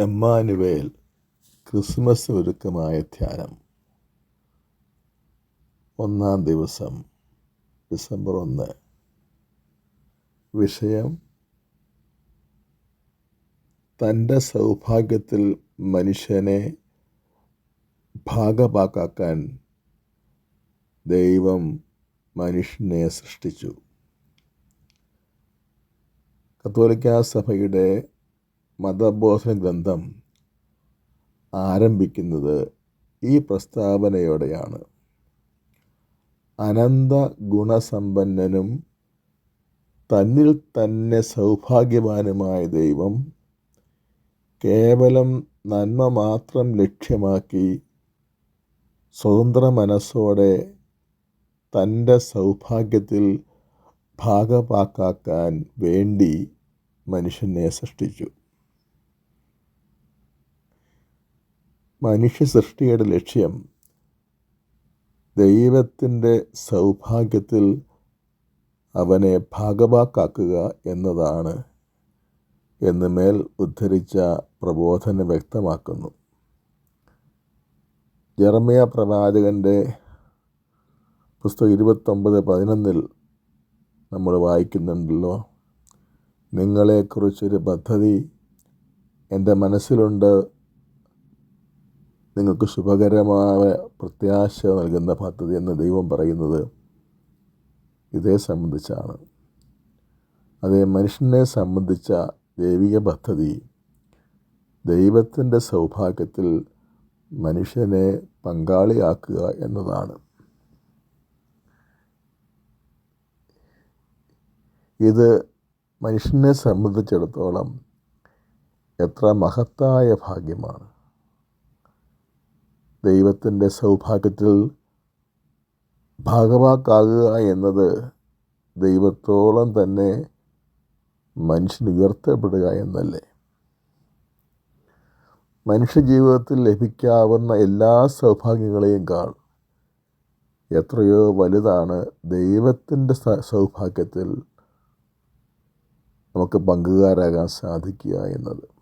Emmanuel Christmas ഒരുക്കമായ ധ്യാനം. ഒന്നാം ദിവസം ഡിസംബർ ഒന്ന്. വിഷയം തന്റെ സൗഭാഗ്യത്തിൽ മനുഷ്യനെ ഭാഗഭാക്കാക്കാൻ ദൈവം മനുഷ്യനെ സൃഷ്ടിച്ചു. കത്തോലിക്കാ സഭയുടെ മതബോധന ഗ്രന്ഥം ആരംഭിക്കുന്നത് ഈ പ്രസ്താവനയോടെയാണ്. അനന്ത ഗുണസമ്പന്നനും തന്നിൽ തന്നെ സൗഭാഗ്യവാനുമായ ദൈവം കേവലം നന്മ മാത്രം ലക്ഷ്യമാക്കി സ്വതന്ത്ര മനസ്സോടെ തന്റെ സൗഭാഗ്യത്തിൽ ഭാഗപാക്കാക്കാൻ വേണ്ടി മനുഷ്യനെ സൃഷ്ടിച്ചു. മനുഷ്യ സൃഷ്ടിയുടെ ലക്ഷ്യം ദൈവത്തിന്റെ സൗഭാഗ്യത്തിൽ അവനെ ഭാഗവാക്കാക്കുക എന്നതാണ് എന്ന് മേൽ ഉദ്ധരിച്ച പ്രബോധനം വ്യക്തമാക്കുന്നു. ജർമ്മയ പ്രവാചകന്റെ പുസ്തകം ഇരുപത്തൊമ്പത് പതിനൊന്നിൽ നമ്മൾ വായിക്കുന്നുണ്ടല്ലോ നിങ്ങളെക്കുറിച്ചൊരു പദ്ധതി എന്റെ മനസ്സിലുണ്ട് നിങ്ങൾക്ക് ശുഭകരമായ പ്രത്യാശ നൽകുന്ന പദ്ധതി എന്ന് ദൈവം പറയുന്നത് ഇതേ സംബന്ധിച്ചാണ്. അതേ മനുഷ്യനെ സംബന്ധിച്ച ദൈവിക പദ്ധതി ദൈവത്തിന്റെ സൗഭാഗ്യത്തിൽ മനുഷ്യനെ പങ്കാളിയാക്കുക എന്നതാണ്. ഇത് മനുഷ്യനെ സംബന്ധിച്ചിടത്തോളം എത്ര മഹത്തായ ഭാഗ്യമാണ്. ദൈവത്തിന്റെ സൗഭാഗ്യത്തിൽ ഭാഗവാക്കാകുക എന്നത് ദൈവത്തോളം തന്നെ മനുഷ്യൻ ഉയർത്തപ്പെടുക എന്നല്ലേ? മനുഷ്യജീവിതത്തിൽ ലഭിക്കാവുന്ന എല്ലാ സൗഭാഗ്യങ്ങളെയും കാൾ എത്രയോ വലുതാണ് ദൈവത്തിന്റെ സൗഭാഗ്യത്തിൽ നമുക്ക് പങ്കുകാരാകാൻ സാധിക്കുക എന്നത്.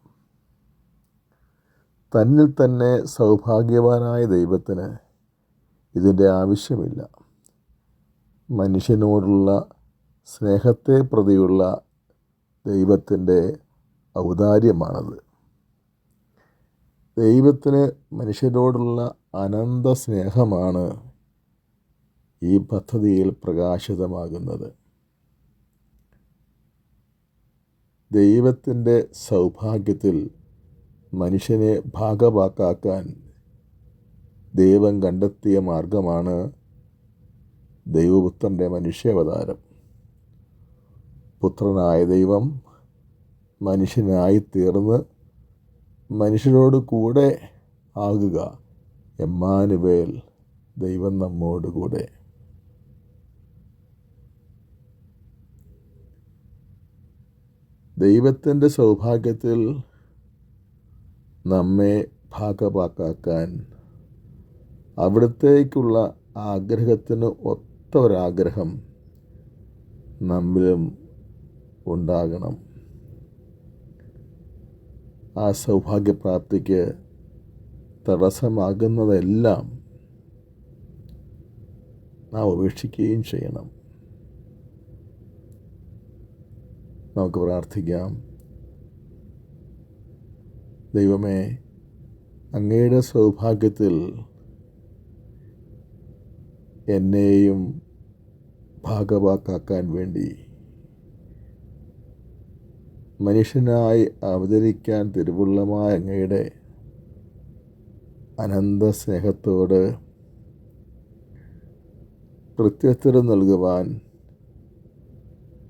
തന്നിൽ തന്നെ സൗഭാഗ്യവാനായ ദൈവത്തിന് ഇതിന്റെ ആവശ്യമില്ല. മനുഷ്യനോടുള്ള സ്നേഹത്തെ പ്രതിയുള്ള ദൈവത്തിന്റെ ഔദാര്യമാണത്. ദൈവത്തിന് മനുഷ്യരോടുള്ള അനന്ത സ്നേഹമാണ് ഈ പദ്ധതിയിൽ പ്രകാശിതമാകുന്നത്. ദൈവത്തിന്റെ സൗഭാഗ്യത്തിൽ മനുഷ്യനെ ഭാഗവാക്കാക്കാൻ ദൈവം കണ്ടെത്തിയ മാർഗമാണ് ദൈവപുത്രന്റെ മനുഷ്യാവതാരം. പുത്രനായ ദൈവം മനുഷ്യനായി തീർന്ന് മനുഷ്യരോട് കൂടെ ആകുക എമ്മാനുവേൽ ദൈവം നമ്മോട് കൂടെ. ദൈവത്തിന്റെ സൗഭാഗ്യത്തിൽ നമ്മെ ഭാഗവാക്കാക്കാൻ. അവിടത്തേക്കുള്ള ആഗ്രഹത്തിന് ഒത്ത ഒരാഗ്രഹം നമ്മിലും ഉണ്ടാകണം. ആ സൗഭാഗ്യപ്രാപ്തിക്ക് തടസ്സമാകുന്നതെല്ലാം നാം ഉപേക്ഷിക്കുകയും ചെയ്യണം. നമുക്ക് പ്രാർത്ഥിക്കാം. ദൈവമേ അങ്ങയുടെ സൗഭാഗ്യത്തിൽ എന്നെയും ഭാഗവാക്കാക്കാൻ വേണ്ടി മനുഷ്യനായി അവതരിക്കാൻ തിരുവുള്ളമായ അങ്ങയുടെ അനന്ത സ്നേഹത്തോട് പ്രത്യുത്തരം നൽകുവാൻ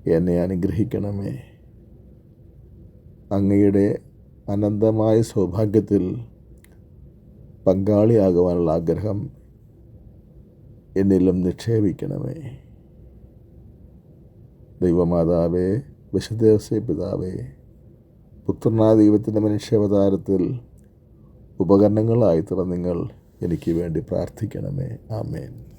എന്നെ അനുഗ്രഹിക്കണമേ. അങ്ങയുടെ അനന്തമായ സൗഭാഗ്യത്തിൽ പങ്കാളിയാകുവാനുള്ള ആഗ്രഹം എന്നിലും നിക്ഷേപിക്കണമേ. ദൈവമാതാവേ വിശുദ്ധേവസ്യ പിതാവേ പുത്രനാ ദൈവത്തിന്റെ മനുഷ്യാവതാരത്തിൽ ഉപകരണങ്ങളായി നിങ്ങൾ എനിക്ക് വേണ്ടി പ്രാർത്ഥിക്കണമേ. ആമേൻ.